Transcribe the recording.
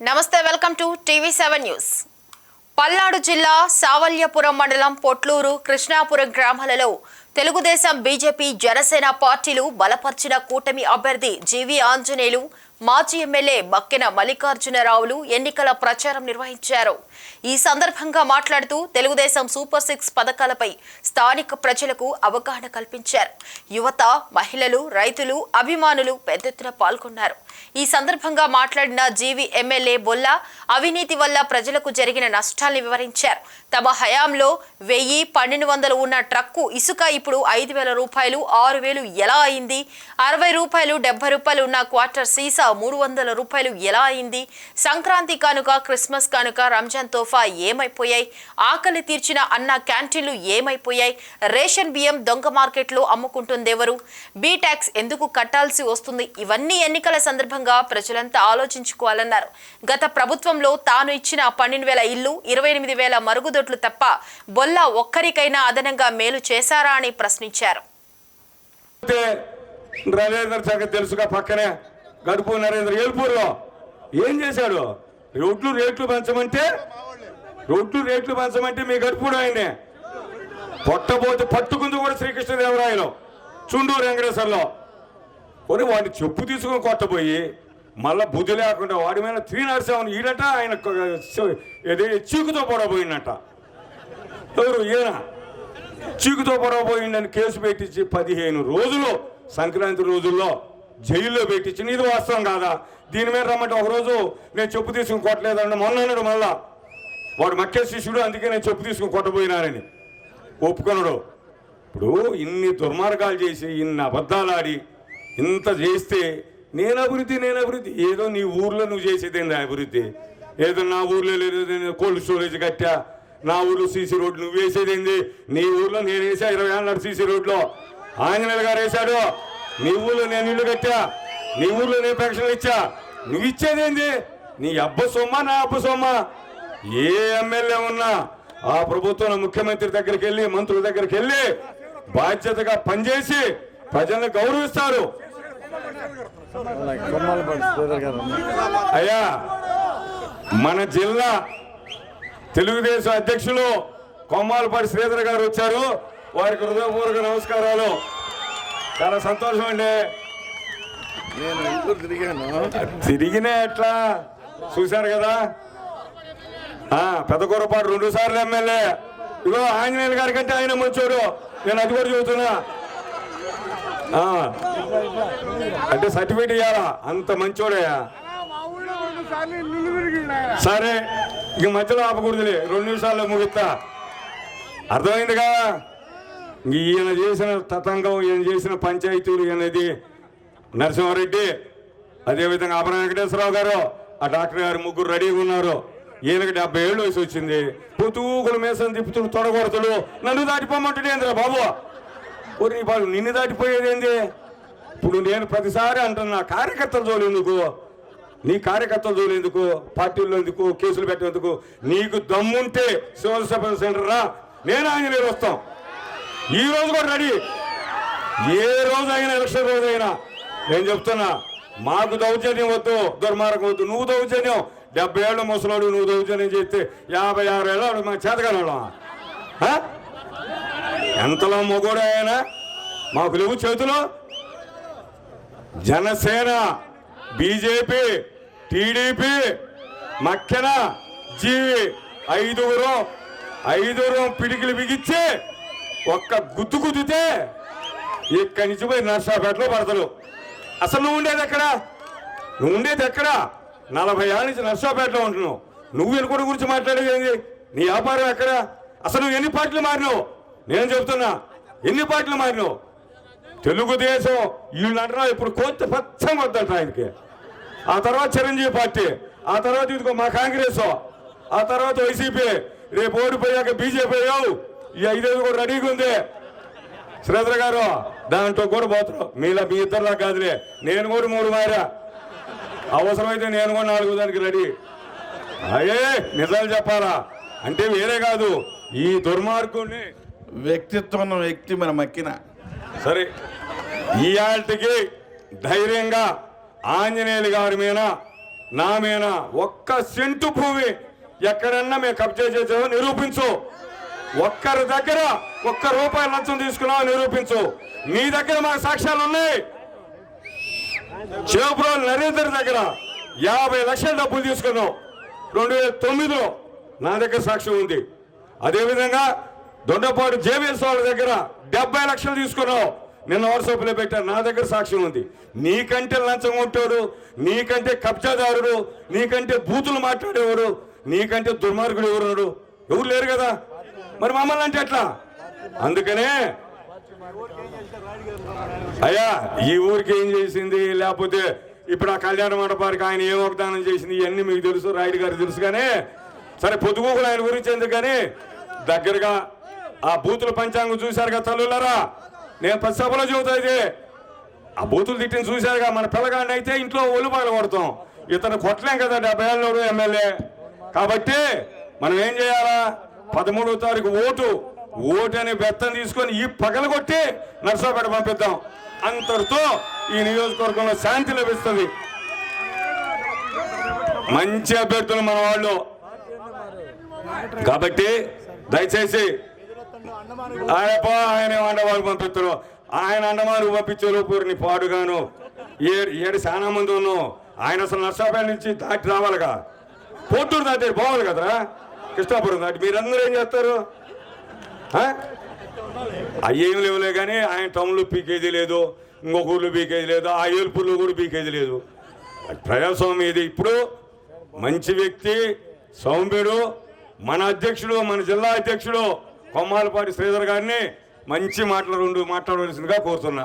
నమస్తే welcome to TV seven news. Palnadu జిల్లా సావల్యపురం మండలం పొట్లూరు కృష్ణాపురం గ్రామాలలో తెలుగుదేశం బీజేపీ జనసేన పార్టీలు బలపర్చిన కూటమి అభ్యర్థి జీవి ఆంజనేయులు మాజీ ఎమ్మెల్యే బక్కెన మల్లికార్జునరావులు ఎన్నికల ప్రచారం నిర్వహించారు. ఈ సందర్భంగా మాట్లాడుతూ తెలుగుదేశం సూపర్ సిక్స్ పథకాలపై స్థానిక ప్రజలకు అవగాహన కల్పించారు. యువత మహిళలు రైతులు అభిమానులు పెద్ద ఎత్తున పాల్గొన్నారు. ఈ సందర్భంగా మాట్లాడిన జీవి ఎమ్మెల్యే బొల్లా అవినీతి వల్ల ప్రజలకు జరిగిన నష్టాల్ని వివరించారు. తమ హయాంలో వెయ్యి పన్నెండు వందలు ఉన్న ట్రక్కు ఇసుక ఇప్పుడు ఐదు వేల రూపాయలు ఆరు వేలు ఎలా అయింది? అరవై రూపాయలు డెబ్బై రూపాయలు ఉన్న క్వార్టర్ సీసా మూడు వందల రూపాయలు ఎలా అయింది? సంక్రాంతి కానుక క్రిస్మస్ కానుక రంజాన్ తోఫా ఏమైపోయాయి? ఆకలి తీర్చిన అన్న క్యాంటీన్లు ఏమైపోయాయి? రేషన్ బియ్యం దొంగ మార్కెట్లో అమ్ముకుంటుందెవరు? బీ ట్యాక్స్ ఎందుకు కట్టాల్సి వస్తుంది? ఇవన్నీ ఎన్నికల సందర్భంగా ప్రజలంతా ఆలోచించుకోవాలన్నారు. గత ప్రభుత్వంలో తాను ఇచ్చిన పన్నెండు వేల ఇల్లు ఇరవై ఎనిమిది వేల మరుగుదొడ్లు తప్ప బొల్ల ఒక్కరికైనా అదనంగా మేలు చేశారా అని ప్రశ్నించారు. రవీంద్ర చక్క తెలుసుగా పక్కనే గడుపు నరేంద్ర ఏల్పూర్లో ఏం చేశాడు? రోడ్లు రేట్లు పెంచమంటే రోడ్లు రేట్లు పెంచమంటే మీ గడుపుడు ఆయనే. పొట్టబోతే పట్టుకుంది కూడా శ్రీకృష్ణదేవరాయలు చుండూరు వెంకటేశ్వర్లో. కొని వాడిని చెప్పు తీసుకుని కొట్టబోయి మళ్ళా బుద్ధి లేకుండా వాడి మీద త్రీ నరసింహన్ ఈడట ఆయన ఏదో చీకుతో పొడబోయిందట ఎవరు? ఈయన. చీకుతో పొడవబోయిందని కేసు పెట్టించి పదిహేను రోజులు సంక్రాంతి రోజుల్లో జైల్లో పెట్టించింది. ఇది వాస్తవం కాదా? దీని మీద రమ్మంటే ఒకరోజు నేను చెప్పు తీసుకుని కొట్టలేదండి మొన్న అన్నాడు మళ్ళా. వాడు మక్కే శిష్యుడు అందుకే నేను చెప్పు తీసుకుని కొట్టబోయినానని ఒప్పుకొనడు. ఇప్పుడు ఇన్ని దుర్మార్గాలు చేసి ఇన్ని అబద్ధాలు ఆడి ఇంత చేస్తే నేను అభివృద్ధి నేను అభివృద్ధి. ఏదో నీ ఊర్లో నువ్వు చేసేదేంది అభివృద్ధి? ఏదో నా ఊర్లో లేదు కోల్డ్ స్టోరేజ్ కట్టా. నా ఊర్లో సీసీ రోడ్డు నువ్వు వేసేదేంది నీ ఊర్లో నేను వేసా ఇరవై ఏళ్ళ సీసీ రోడ్లో ఆంజనేయులు గారు వేశాడు. నీ ఊళ్ళో నేను ఇల్లు కట్టా నీ ఊళ్ళో నేను పెన్షన్లు ఇచ్చా. నువ్వు ఇచ్చేదేంది నీ అబ్బ సొమ్మ నా అబ్బ సొమ్మ. ఏ ఎమ్మెల్యే ఉన్నా ఆ ప్రభుత్వం ముఖ్యమంత్రి దగ్గరికి వెళ్ళి మంత్రుల దగ్గరికి వెళ్ళి బాధ్యతగా పనిచేసి ప్రజల్ని గౌరవిస్తారు. అయ్యా మన జిల్లా తెలుగుదేశం అధ్యక్షులు కొమ్మాలపాటి శ్రీధర్ గారు వచ్చారు. వారికి హృదయపూర్వక నమస్కారాలు. చాలా సంతోషం అండి. నేను ఇంట్లో తిరిగాను? తిరిగినే ఎట్లా? చూశారు కదా? ఆ పెద్దకూరపాటు రెండు సార్లు ఎమ్మెల్యే. ఇగో ఆంజనేయులు గారి కంటే ఆయన మంచోడు. నేను అది కూడా చెబుతున్నా ఆ, అంటే సర్టిఫికేట్ ఇవ్వాలా అంత మంచోడయా సరే ఇక మధ్యలో ఆపకూడదులే. రెండు నిమిషాల్లో ముగిస్తా. అర్థమైందిగా? ఈయన చేసిన తతంగం ఈయన చేసిన పంచాయతీలు అనేది నరసింహారెడ్డి అదేవిధంగా అపర వెంకటేశ్వరరావు గారు ఆ డాక్టర్ గారు ముగ్గురు రెడీగా ఉన్నారు. ఈయనకి డెబ్బై ఏళ్ళు వయసు వచ్చింది. పుతూకుల మేసం తిప్పుతుడు తొడగొడతాడు నన్ను దాటిపోమంటాడేంద్రా బాబు? కొన్ని బాబు నిన్ను దాటిపోయేదేంది ఇప్పుడు నేను ప్రతిసారి అంటున్నా కార్యకర్తల జోలు ఎందుకు? నీ కార్యకర్తల జోలు ఎందుకు? పార్టీల్లో ఎందుకు? కేసులు పెట్టేందుకు? నీకు దమ్ముంటే సివిల్ సప్లై సెంటర్ రా నేను ఆంజనేయులు వస్తాం. ఈ రోజు కూడా రెడీ. ఏ రోజు అయినా ఎలక్షన్ రోజు అయినా నేను చెప్తున్నా మాకు దౌర్జన్యం వద్దు దుర్మార్గం వద్దు. నువ్వు దౌర్జన్యం డెబ్బై ఏళ్ళు ముసలోడు నువ్వు దౌర్జన్యం చేస్తే యాభై ఆరు ఏళ్ళు మా చేతగలవా ఎంతలో మొగోడు ఆయన మాకు లేవు చేతిలో. జనసేన బీజేపీ టీడీపీ మక్కెన జీవి ఐదుగురు ఐదుగురు పిడికిలు బిగించి ఒక్క గుద్దు గుద్దితే ఇక్కడి నుంచి పోయి నర్సాపేటలో పడతలు అసలు నువ్వు ఉండేది ఎక్కడ? నువ్వు ఉండేది ఎక్కడ? నలభై ఏళ్ళ నుంచి నర్సాపేటలో ఉంటున్నావు. నువ్వు ఎనుకోటి గురించి మాట్లాడేది నీ వ్యాపారం ఎక్కడ? అసలు నువ్వు ఎన్ని పార్టీలు మారినావు? నేను చెప్తున్నా ఎన్ని పార్టీలు మారినావు? తెలుగుదేశం వీళ్ళు అంటున్నారు ఇప్పుడు కోర్టు పచ్చం వద్దంట ఆయనకి. ఆ తర్వాత చిరంజీవి పార్టీ ఆ తర్వాత ఇదిగో మా కాంగ్రెస్ ఆ తర్వాత వైసీపీ రేపు ఓడిపోయాక బీజేపీ అయ్యావు. ఈ ఐదేళ్ళు కూడా రెడీగా ఉంది. శ్రీధర్ గారు దాంట్లో కూడా పోతారు. మీలా మీ ఇద్దరులా కాదులే. నేను కూడా మూడు మారా. అవసరమైతే నేను కూడా నాలుగు దానికి రెడీ. అయ్యే నిజాలు చెప్పాలా? అంటే వేరే కాదు. ఈ దుర్మార్గుడిని వ్యక్తిత్వం ఉన్న వ్యక్తి మన మక్కిన. సరే. ఇయాల్టికి ధైర్యంగా ఆంజనేయులు గారి మీద నా మీద ఒక్క సెంటు భూమి ఎక్కడన్నా మేము కబ్జా చేసామో నిరూపించు. ఒక్కరి దగ్గర ఒక్క రూపాయి లంచం తీసుకున్నావు నిరూపించు. నీ దగ్గర మాకు సాక్ష్యాలు ఉన్నాయి. చేపురం నరేందర్ దగ్గర యాభై లక్షల డబ్బులు తీసుకున్నావు రెండు వేల తొమ్మిదిలో నా దగ్గర సాక్ష్యం ఉంది. అదేవిధంగా దొండపాడు జేబీఎస్ వాళ్ళ దగ్గర డెబ్బై లక్షలు తీసుకున్నావు నిన్న వాట్సాప్లో పెట్టాను నా దగ్గర సాక్ష్యం ఉంది. నీకంటే లంచం కొట్టేవారు నీకంటే కబ్జాదారుడు నీకంటే బూతులు మాట్లాడేవాడు నీకంటే దుర్మార్గుడు ఎవరున్నాడు? ఎవరు లేరు కదా? మరి మమ్మల్ని అంటే ఎట్లా? అందుకనే అయ్యా ఈ ఊరికి ఏం చేసింది? లేకపోతే ఇప్పుడు ఆ కళ్యాణ మండపానికి ఆయన ఏం వాగ్దానం చేసింది? ఇవన్నీ మీకు తెలుసు రాయుడు గారు తెలుసు కానీ సరే పొద్దుగోకులు ఆయన గురించి ఎందుకు కానీ దగ్గరగా ఆ బూతుల పంచాంగం చూశారు కదా నేను ప్రతి సభలో చెబుతా ఇది ఆ బూతులు తిట్టిన చూశారుగా. మన పిల్లగాడిని అయితే ఇంట్లో ఒలిపాయలు కొడతాం ఇతను కొట్టలేం కదా డెబ్బై ఏళ్ళోడు ఎమ్మెల్యే. కాబట్టి మనం ఏం చేయాలా? పదమూడవ తారీఖు ఓటు. ఓటు అనే బెత్తం తీసుకొని ఈ పగల కొట్టి నర్సాపేట పంపిద్దాం. అంతటితో ఈ నియోజకవర్గంలో శాంతి లభిస్తుంది. మంచి అభ్యర్థులు మన వాళ్ళు. కాబట్టి దయచేసి ఆయన ఆయన అండవాళ్ళు పంపిస్తారు ఆయన అండమారు పంపించారు పూర్ని పాడుగాను. ఏడు ఏడు చాలా మంది ఉన్నాం ఆయన అసలు నర్సాపేట నుంచి దాటి రావాలిగా. పోటూరు దాటి పోవాలి కదరా. కృష్ణాపురం దాటి మీరందరూ ఏం చేస్తారు? అయ్యేం లేవులే కానీ ఆయన టౌన్లో పీకేది లేదు ఇంకొక ఊళ్ళో పీకేది లేదు ఆ ఏల్పూర్లో కూడా పీకేది లేదు. ప్రజాస్వామ్యం ఇది. ఇప్పుడు మంచి వ్యక్తి సౌమ్యుడు మన అధ్యక్షుడు మన జిల్లా అధ్యక్షుడు కొమ్మాలపాటి శ్రీధర్ గారిని మంచి మాటలు రెండు మాట్లాడవలసిందిగా కోరుతున్నా.